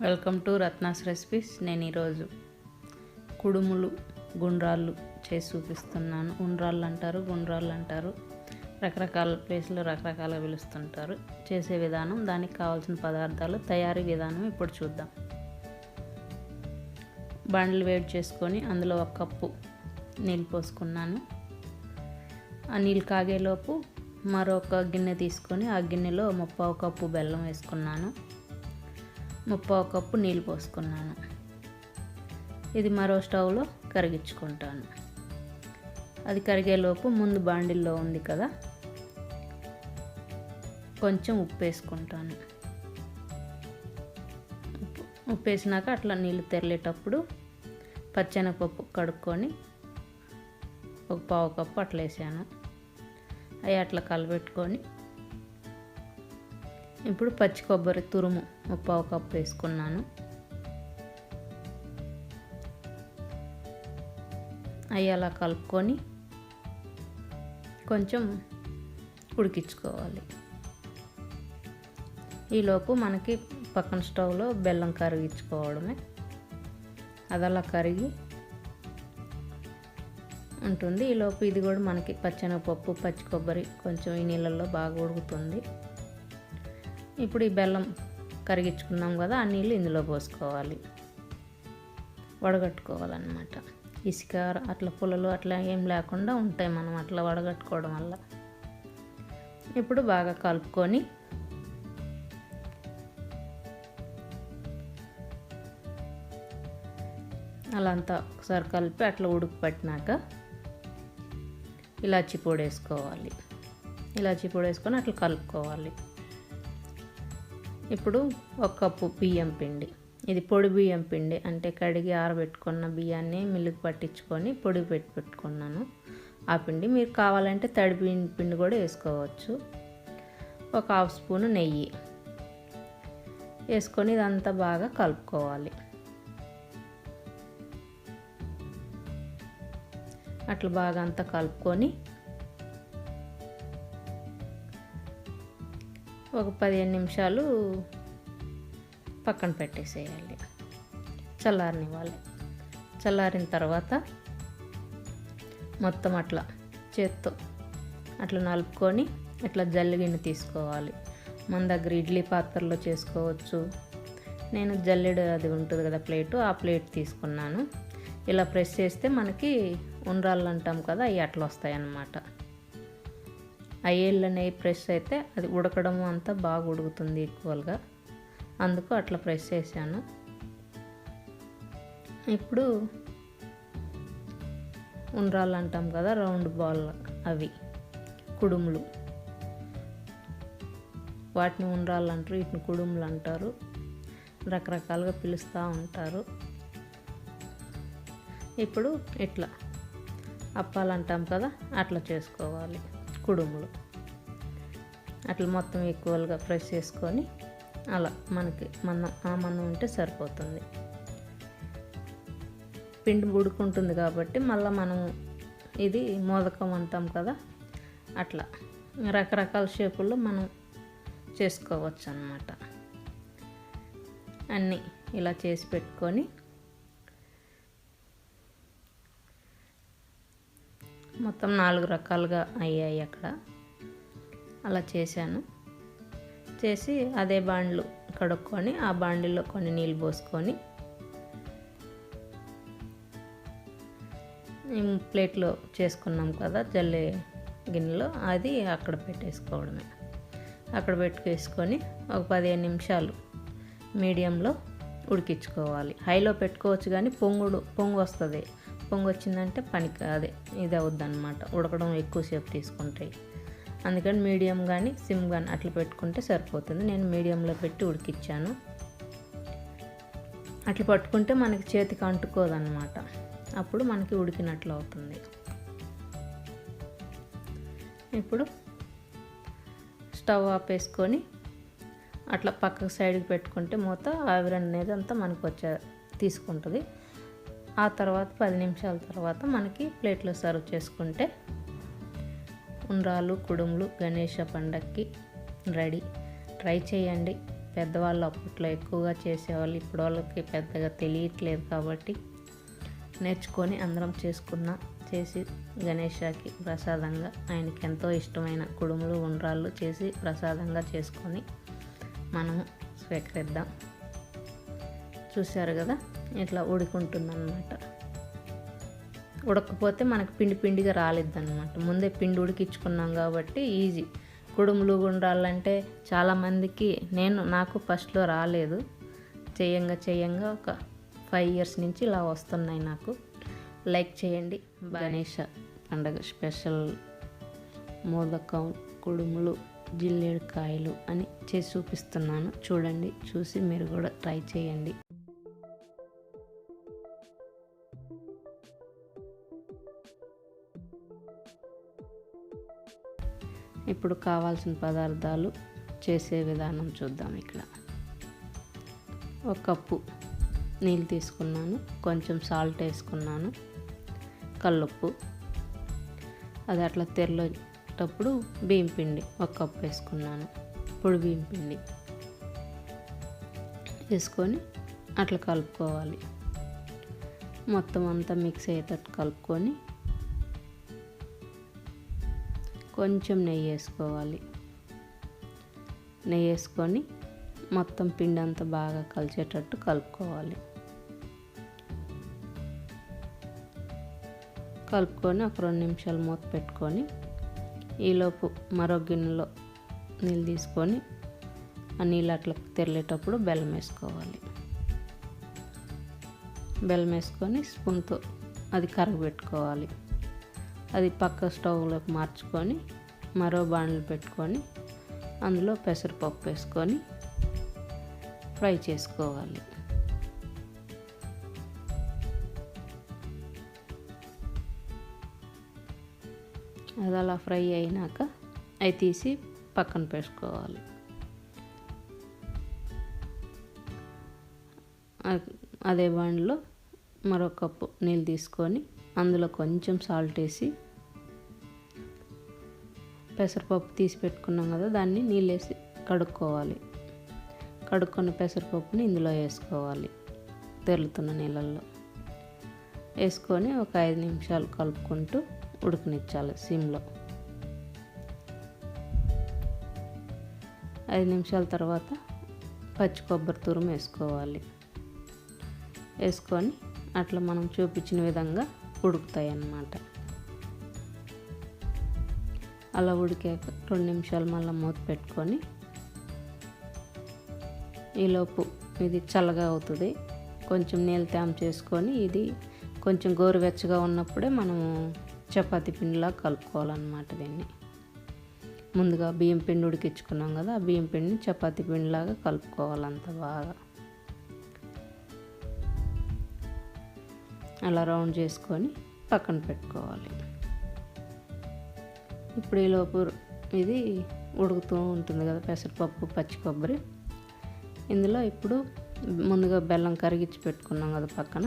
Welcome to Ratna's recipes. నేను ఈరోజు కుడుములు గుండ్రాళ్ళు చేసి చూపిస్తున్నాను. ఉండ్రాళ్ళు అంటారు గుండ్రాళ్ళు అంటారు. రకరకాల ప్లేస్లో రకరకాల పిలుస్తుంటారు. చేసే విధానం దానికి కావాల్సిన పదార్థాలు తయారీ విధానం ఇప్పుడు చూద్దాం. బండ్లు వేడి చేసుకొని అందులో ఒక కప్పు నీళ్ళు పోసుకున్నాను. ఆ నీళ్ళు కాగేలోపు మరొక గిన్నె తీసుకొని ఆ గిన్నెలో ముప్పావు కప్పు బెల్లం వేసుకున్నాను. ముప్పో కప్పు నీళ్ళు పోసుకున్నాను. ఇది మరో స్టవ్లో కరిగించుకుంటాను. అది కరిగేలోపు ముందు బాండిల్లో ఉంది కదా కొంచెం ఉప్పు వేసుకుంటాను. ఉప్పు ఉప్పు వేసినాక అట్లా నీళ్ళు తెరలేటప్పుడు పచ్చెనగపప్పు కడుక్కొని ఒక పావు కప్పు అట్లా వేసాను. అవి అట్లా కలబెట్టుకొని ఇప్పుడు పచ్చి కొబ్బరి తురుము ఒక కప్పు వేసుకున్నాను. అవి అలా కలుపుకొని కొంచెం ఉడికించుకోవాలి. ఈలోపు మనకి పక్కన స్టవ్లో బెల్లం కరిగించుకోవడమే. అది అలా కరిగి ఉంటుంది. ఈలోపు ఇది కూడా మనకి పచ్చెనగపప్పు పచ్చి కొబ్బరి కొంచెం ఈ నీళ్ళల్లో బాగా ఉడుకుతుంది. ఇప్పుడు ఈ బెల్లం కరిగించుకున్నాం కదా ఆ నీళ్ళు ఇందులో పోసుకోవాలి. వడగట్టుకోవాలన్నమాట. ఇసుక అట్లా పుల్లలు అట్లా ఏం లేకుండా ఉంటాయి మనం అట్లా వడగట్టుకోవడం వల్ల. ఇప్పుడు బాగా కలుపుకొని అలా అంతా ఒకసారి కలిపి అట్లా ఉడుకు పట్టినాక ఇలాచి పొడి వేసుకోవాలి ఇలాచి పొడి వేసుకొని అట్లా కలుపుకోవాలి. ఇప్పుడు ఒక కప్పు బియ్యం పిండి. ఇది పొడి బియ్యం పిండి. అంటే కడిగి ఆరబెట్టుకున్న బియ్యాన్ని మిల్లుకి పట్టించుకొని పొడి పెట్టి పెట్టుకున్నాను. ఆ పిండి మీరు కావాలంటే తడి పిండి కూడా వేసుకోవచ్చు. ఒక హాఫ్ స్పూన్ నెయ్యి వేసుకొని ఇదంతా బాగా కలుపుకోవాలి. అట్లా బాగా అంతా కలుపుకొని ఒక పదిహేను నిమిషాలు పక్కన పెట్టేసేయాలి. చల్లారనివ్వాలి. చల్లారిన తర్వాత మొత్తం అట్లా చేత్తో అట్లా నలుపుకొని ఇట్లా జల్లిగిన్ని తీసుకోవాలి. మన దగ్గర ఇడ్లీ పాత్రలో చేసుకోవచ్చు. నేను జల్లెడు అది ఉంటుంది కదా ప్లేటు ఆ ప్లేట్ తీసుకున్నాను. ఇలా ప్రెస్ చేస్తే మనకి ఉండ్రాళ్ళు అంటాం కదా అవి అట్లా వస్తాయి అన్నమాట అయ్యేళ్ళు నెయ్యి ప్రెస్ అయితే అది ఉడకడం అంతా బాగా ఉడుకుతుంది ఈక్వల్గా. అందుకు అట్లా ప్రెస్ చేశాను. ఇప్పుడు ఉండ్రాలు అంటాం కదా రౌండ్ బాల్ అవి కుడుములు. వాటిని ఉండ్రాలు అంటారు వీటిని కుడుములు అంటారు. రకరకాలుగా పిలుస్తూ ఉంటారు. ఇప్పుడు ఇట్లా అప్పాలు అంటాం కదా అట్లా చేసుకోవాలి. కుడుములు. అట్లా మొత్తం ఈక్వల్గా ఫ్రై చేసుకొని అలా మనకి మన ఆ మన్నం ఉంటే సరిపోతుంది. పిండి ఉడుకుంటుంది కాబట్టి మళ్ళీ మనం ఇది మోదకం అంటాం కదా అట్లా రకరకాల షేపుల్లో మనం చేసుకోవచ్చు అన్నమాట అన్నీ ఇలా చేసి పెట్టుకొని మొత్తం నాలుగు రకాలుగా అయ్యాయి అక్కడ. అలా చేశాను. చేసి అదే బాండ్లు కడుక్కొని ఆ బాండిలో కొన్ని నీళ్ళు పోసుకొని ప్లేట్లో చేసుకున్నాం కదా జల్లే గిన్నెలో అది అక్కడ పెట్టేసుకోవడమే. అక్కడ పెట్టుకేసుకొని ఒక పదిహేను నిమిషాలు మీడియంలో ఉడికించుకోవాలి. హైలో పెట్టుకోవచ్చు కానీ పొంగుడు పొంగు వస్తుంది. పొంగు వచ్చిందంటే పనికి అదే ఇది అవుద్దనమాట ఉడకడం ఎక్కువసేపు తీసుకుంటాయి. అందుకని మీడియం కానీ సిమ్ కానీ అట్లా పెట్టుకుంటే సరిపోతుంది. నేను మీడియంలో పెట్టి ఉడికిచ్చాను. అట్లా పట్టుకుంటే మనకి చేతికి అంటుకోదన్నమాట. అప్పుడు మనకి ఉడికినట్లు అవుతుంది. ఇప్పుడు స్టవ్ ఆపేసుకొని అట్లా పక్కకు సైడ్కి పెట్టుకుంటే మూత ఆవిరి అనేది అంతా మనకు వచ్చే తీసుకుంటుంది. ఆ తర్వాత పది నిమిషాల తర్వాత మనకి ప్లేట్లో సర్వ్ చేసుకుంటే ఉండ్రాలు కుడుములు గణేష పండక్కి రెడీ. ట్రై చేయండి. పెద్దవాళ్ళు అప్పట్లో ఎక్కువగా చేసేవాళ్ళు ఇప్పుడు వాళ్ళకి పెద్దగా తెలియట్లేదు కాబట్టి నేర్చుకొని అందరం చేసుకున్న చేసి గణేషకి ప్రసాదంగా ఆయనకి ఎంతో ఇష్టమైన కుడుములు ఉండ్రాళ్ళు చేసి ప్రసాదంగా చేసుకొని మనము స్వీకరిద్దాం. చూశారు కదా? ఇట్లా ఉడుకుంటుందన్నమాట. ఉడకపోతే మనకు పిండి పిండిగా రాలేదన్నమాట ముందే పిండి ఉడికించుకున్నాం కాబట్టి ఈజీ. కుడుములు గుండ్రాలంటే చాలామందికి నేను నాకు ఫస్ట్లో రాలేదు. చేయంగా చేయంగా ఒక ఫైవ్ ఇయర్స్ నుంచి ఇలా వస్తున్నాయి నాకు. లైక్ చేయండి. గణేష పండగ స్పెషల్ మోదకం కుడుములు జిల్లేడుకాయలు అని చేసి చూపిస్తున్నాను. చూడండి చూసి మీరు కూడా ట్రై చేయండి. ఇప్పుడు కావాల్సిన పదార్థాలు చేసే విధానం చూద్దాం ఇక్కడ. ఒక కప్పు నీళ్ళు తీసుకున్నాను కొంచెం సాల్ట్ వేసుకున్నాను కల్లుప్పు. అది అట్లా తెరలేటప్పుడు బియ్యం పిండి ఒక కప్పు వేసుకున్నాను ఇప్పుడు బియ్యం పిండి వేసుకొని అట్లా కలుపుకోవాలి. మొత్తం అంతా మిక్స్ అయ్యేటట్టు కలుపుకొని కొంచెం నెయ్యి వేసుకోవాలి. నెయ్యి వేసుకొని మొత్తం పిండి అంతా బాగా కలిసేటట్టు కలుపుకోవాలి. కలుపుకొని ఒక రెండు నిమిషాలు మూత పెట్టుకొని ఈలోపు మరో గిన్నెలో నీళ్ళు తీసుకొని ఆ నీళ్ళు అట్లా తెరలేటప్పుడు బెల్లం వేసుకోవాలి. బెల్లం వేసుకొని స్పూన్తో అది కరగబెట్టుకోవాలి. అది పక్క స్టవ్లోకి మార్చుకొని మరో బాణలు పెట్టుకొని అందులో పెసరపప్పు వేసుకొని ఫ్రై చేసుకోవాలి. అది అలా ఫ్రై అయినాక అవి తీసి పక్కన పెట్టుకోవాలి. అదే బాండ్లో మరో కప్పు నీళ్ళు తీసుకొని అందులో కొంచెం సాల్ట్ వేసి పెసరపప్పు తీసి పెట్టుకున్నాం కదా దాన్ని నీళ్ళు వేసి కడుక్కోవాలి. కడుక్కున్న పెసరపప్పుని ఇందులో వేసుకోవాలి తెరులుతున్న నీళ్ళల్లో. వేసుకొని ఒక ఐదు నిమిషాలు కలుపుకుంటూ ఉడకనిచ్చాలి సిమ్లో. ఐదు నిమిషాల తర్వాత పచ్చి కొబ్బరి తురుము వేసుకోవాలి. వేసుకొని అట్లా మనం చూపించిన విధంగా ఉడుకుతాయి అన్నమాట అలా ఉడికాక రెండు నిమిషాలు మళ్ళీ మూత పెట్టుకొని ఈలోపు ఇది చల్లగా అవుతుంది. కొంచెం నీళ్ళు తేమ చేసుకొని ఇది కొంచెం గోరువెచ్చగా ఉన్నప్పుడే మనము చపాతి పిండిలా కలుపుకోవాలన్నమాట దీన్ని. ముందుగా బియ్యం పిండి ఉడికించుకున్నాం కదా ఆ బియ్యం పిండిని చపాతి పిండిలాగా కలుపుకోవాలంత బాగా. అలా రౌండ్ చేసుకొని పక్కన పెట్టుకోవాలి. ఇప్పుడు ఈలోపు ఇది ఉడుకుతూ ఉంటుంది కదా పెసరపప్పు పచ్చి కొబ్బరి. ఇందులో ఇప్పుడు ముందుగా బెల్లం కరిగించి పెట్టుకున్నాం కదా పక్కన.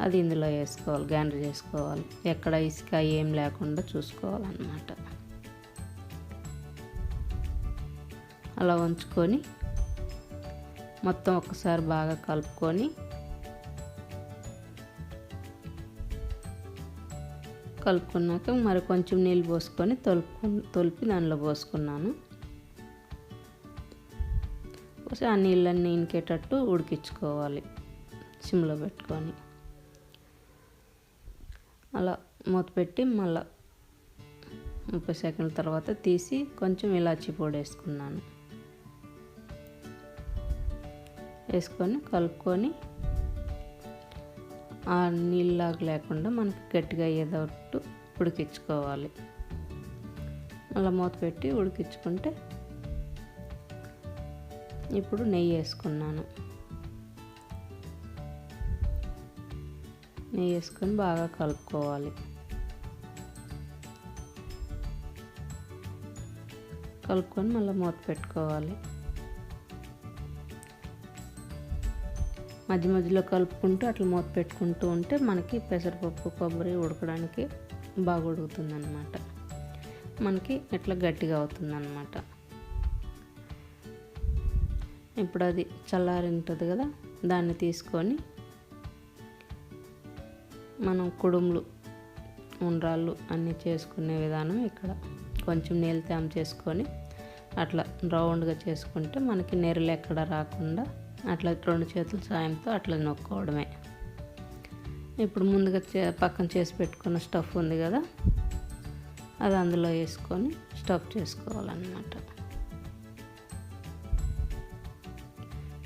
అది ఇందులో వేసుకోవాలి గ్రైండర్ చేసుకోవాలి. ఎక్కడ ఇసుక ఏం లేకుండా చూసుకోవాలన్నమాట. అలా ఉంచుకొని మొత్తం ఒకసారి బాగా కలుపుకొని కలుపుకున్నాక మరి కొంచెం నీళ్ళు పోసుకొని తొలుపు తొలిపి దానిలో పోసుకున్నాను. పోసి ఆ నీళ్ళన్నీ ఇంకేటట్టు ఉడికించుకోవాలి సిమ్లో పెట్టుకొని. అలా మూత పెట్టి మళ్ళా ముప్పై సెకండ్ల తర్వాత తీసి కొంచెం ఇలాచి పొడి వేసుకున్నాను. వేసుకొని కలుపుకొని నీళ్ళలాగా లేకుండా మనకి గట్టిగా అయ్యేటట్టు ఉడికించుకోవాలి. అలా మూత పెట్టి ఉడికించుకుంటే ఇప్పుడు నెయ్యి వేసుకున్నాను. నెయ్యి వేసుకొని బాగా కలుపుకోవాలి. కలుపుకొని మళ్ళీ మూత పెట్టుకోవాలి. మధ్య మధ్యలో కలుపుకుంటూ అట్లా మూత పెట్టుకుంటూ ఉంటే మనకి పెసరపప్పు కొబ్బరి ఉడకడానికి బాగా ఉడుకుతుంది అనమాట మనకి ఇట్లా గట్టిగా అవుతుంది అనమాట ఇప్పుడు అది చల్లారి ఉంటుంది కదా దాన్ని తీసుకొని మనం కుడుములు ఉండ్రాళ్ళు అన్నీ చేసుకునే విధానం ఇక్కడ. కొంచెం నీళ్ళు తేమ చేసుకొని అట్లా రౌండ్గా చేసుకుంటే మనకి నెరలు ఎక్కడ రాకుండా అట్లా రెండు చేతుల సాయంతో అట్లా నొక్కోవడమే. ఇప్పుడు ముందుగా చే పక్కన చేసి పెట్టుకున్న స్టఫ్ ఉంది కదా అది అందులో వేసుకొని స్టఫ్ చేసుకోవాలన్నమాట.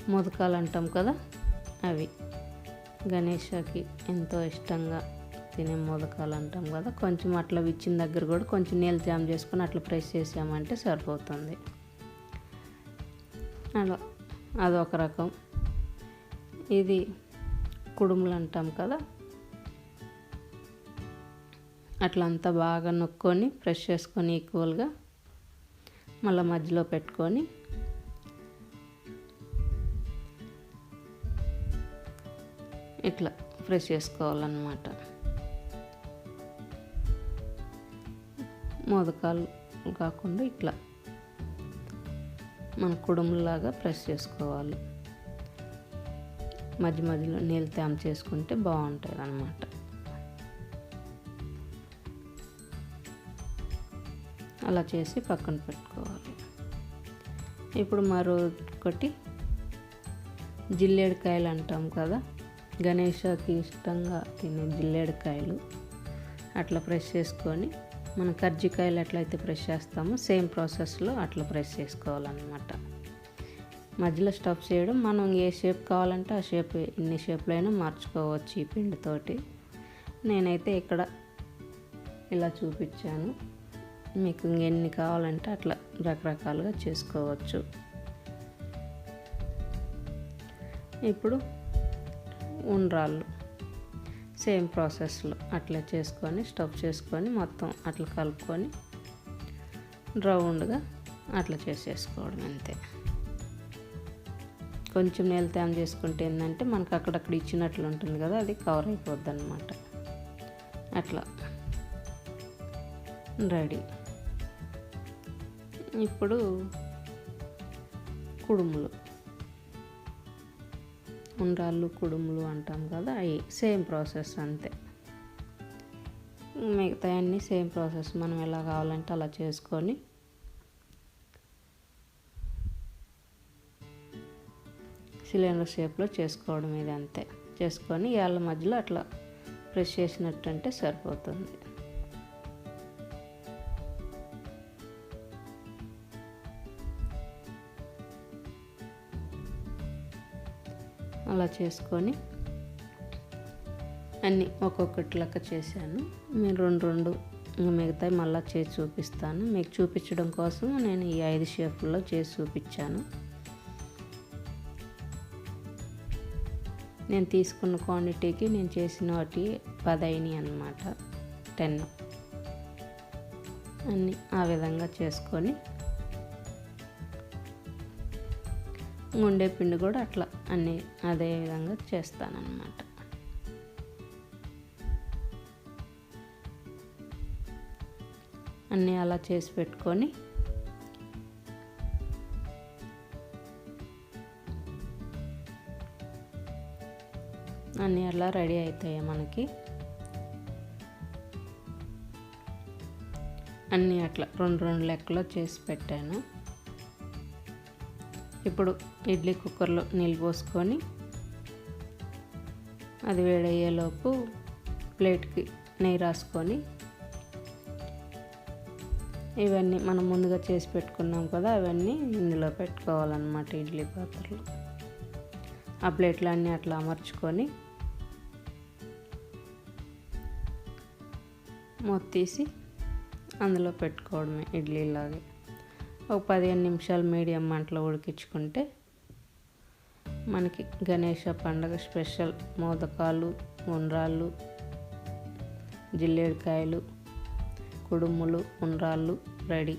మొదకాలు అంటాం కదా అవి. గణేషకి ఎంతో ఇష్టంగా తినే మోదకాలు అంటాం కదా కొంచెం అట్లా విచ్చిన దగ్గర కూడా కొంచెం నీళ్ళు జామ్ చేసుకొని అట్లా ప్రెస్ చేసామంటే సరిపోతుంది. అలా అదొక రకం. ఇది కుడుములు అంటాం కదా. అట్లా అంతా బాగా నొక్కొని ఫ్రెష్ చేసుకొని ఈక్వల్గా మళ్ళీ మధ్యలో పెట్టుకొని ఇట్లా ఫ్రెష్ చేసుకోవాలన్నమాట. మోదకాలు కాకుండా ఇట్లా మన కుడుములాగా ప్రెస్ చేసుకోవాలి. మధ్య మధ్యలో నీళ్ళు తేమ చేసుకుంటే బాగుంటుంది అన్నమాట అలా చేసి పక్కన పెట్టుకోవాలి. ఇప్పుడు మరొకటి జిల్లేడుకాయలు అంటాం కదా గణేషకి ఇష్టంగా తినే జిల్లేడుకాయలు. అట్లా ప్రెస్ చేసుకొని మనం కర్జికాయలు ఎట్లయితే ప్రెస్ చేస్తామో సేమ్ ప్రాసెస్లో అట్లా ప్రెస్ చేసుకోవాలన్నమాట. మధ్యలో స్టఫ్ చేయడం మనం ఏ షేప్ కావాలంటే ఆ షేప్ ఎన్ని షేప్లో అయినా మార్చుకోవచ్చు ఈ పిండితోటి. నేనైతే ఇక్కడ ఇలా చూపించాను. మీకు ఎన్ని కావాలంటే అట్లా రకరకాలుగా చేసుకోవచ్చు. ఇప్పుడు ఉండ్రాళ్ళు. సేమ్ ప్రాసెస్లో అట్లా చేసుకొని స్టఫ్ చేసుకొని మొత్తం అట్లా కలుపుకొని రౌండ్గా అట్లా చేసేసుకోవడం అంతే. కొంచెం నీళ్ళు తేమ చేసుకుంటే ఏంటంటే మనకు అక్కడక్కడ ఇచ్చినట్లు ఉంటుంది కదా అది కవర్ అయిపోద్ది అనమాట అట్లా. రెడీ. ఇప్పుడు కుడుములు. ఉండ్రాళ్ళు కుడుములు అంటాం కదా అవి సేమ్ ప్రాసెస్ అంతే. మిగతా అన్నీ సేమ్ ప్రాసెస్ మనం ఎలా కావాలంటే అలా చేసుకొని సిలిండర్ షేప్లో చేసుకోవడం ఇది అంతే చేసుకొని ఏళ్ళ మధ్యలో అట్లా ప్రెస్ చేసినట్టు అంటే సరిపోతుంది. అలా చేసుకొని అన్నీ ఒక్కొక్కటి లెక్క చేశాను. నేను రెండు రెండు ఇంకా మిగతాయి మళ్ళీ చేసి చూపిస్తాను. మీకు చూపించడం కోసం నేను ఈ ఐదు షేపుల్లో చేసి చూపించాను. నేను తీసుకున్న క్వాంటిటీకి నేను చేసిన వాటి పదైని అనమాట టెన్. అన్నీ ఆ విధంగా చేసుకొని ఉండే పిండి కూడా అట్లా అన్నీ అదే విధంగా చేస్తానన్నమాట. అన్నీ అలా చేసి పెట్టుకొని అన్నీ అలా రెడీ అవుతాయి మనకి. అన్నీ అట్లా రెండు రెండు లెక్కలో చేసి పెట్టాను. ఇప్పుడు ఇడ్లీ కుక్కర్లో నీళ్ళు పోసుకొని అది వేడయ్యేలోపు ప్లేట్కి నెయ్యి రాసుకొని ఇవన్నీ మనం ముందుగా చేసి పెట్టుకున్నాం కదా అవన్నీ ఇందులో పెట్టుకోవాలన్నమాట ఇడ్లీ పాత్రలు. ఆ ప్లేట్లు అన్నీ అట్లా అమర్చుకొని మొత్తీసి అందులో పెట్టుకోవడమే ఇడ్లీలాగే. ఒక పదిహేను నిమిషాలు మీడియం మంటలో ఉడికించుకుంటే మనకి గణేష పండగ స్పెషల్ మోదకాలు ఉండ్రాళ్ళు జిల్లేడికాయలు కుడుములు ఉండ్రాళ్ళు రెడీ.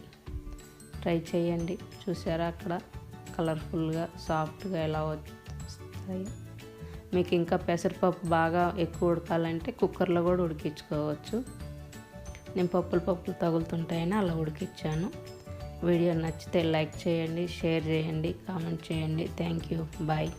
ట్రై చేయండి. చూసారా అక్కడ? కలర్ఫుల్గా సాఫ్ట్గా ఎలా వస్తాయి. మీకు ఇంకా పెసరపప్పు బాగా ఎక్కువ ఉడకాలంటే కుక్కర్లో కూడా ఉడికించుకోవచ్చు. నేను పప్పులు పప్పులు తగులుతుంటాయని అలా ఉడికించాను వీడియో నచ్చితే లైక్ చేయండి షేర్ చేయండి కామెంట్ చేయండి. Thank you bye